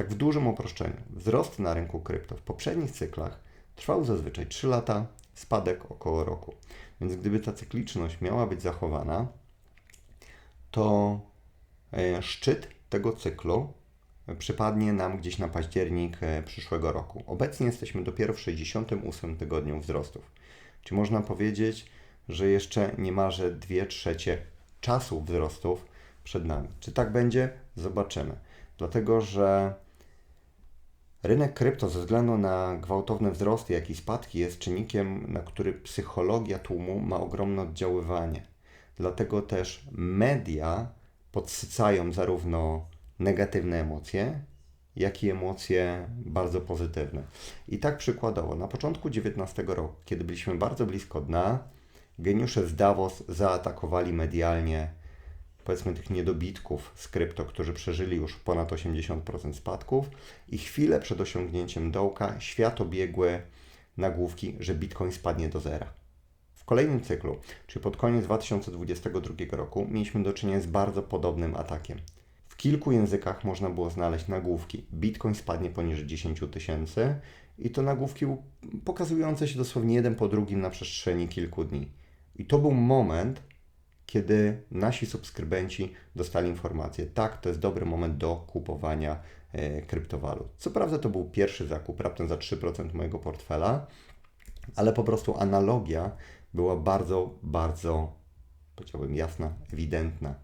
Tak w dużym uproszczeniu, wzrost na rynku krypto w poprzednich cyklach trwał zazwyczaj 3 lata, spadek około roku. Więc gdyby ta cykliczność miała być zachowana, to e, szczyt tego cyklu przypadnie nam gdzieś na październik e, przyszłego roku. Obecnie jesteśmy dopiero w 68 tygodniu wzrostów. Czy można powiedzieć, że jeszcze niemalże 2 trzecie czasu wzrostów przed nami? Czy tak będzie? Zobaczymy. Dlatego, że rynek krypto ze względu na gwałtowne wzrosty, jak i spadki jest czynnikiem, na który psychologia tłumu ma ogromne oddziaływanie. Dlatego też media podsycają zarówno negatywne emocje, jak i emocje bardzo pozytywne. I tak przykładowo, na początku XIX roku, kiedy byliśmy bardzo blisko dna, geniusze z Davos zaatakowali medialnie powiedzmy tych niedobitków z krypto, którzy przeżyli już ponad 80% spadków i chwilę przed osiągnięciem dołka świat obiegły nagłówki, że Bitcoin spadnie do zera. W kolejnym cyklu, czyli pod koniec 2022 roku, mieliśmy do czynienia z bardzo podobnym atakiem. W kilku językach można było znaleźć nagłówki Bitcoin spadnie poniżej 10 tysięcy i to nagłówki pokazujące się dosłownie jeden po drugim na przestrzeni kilku dni. I to był moment, kiedy nasi subskrybenci dostali informację, tak, to jest dobry moment do kupowania e, kryptowalut. Co prawda to był pierwszy zakup, raptem za 3% mojego portfela, ale po prostu analogia była bardzo, bardzo, powiedziałbym, jasna, ewidentna.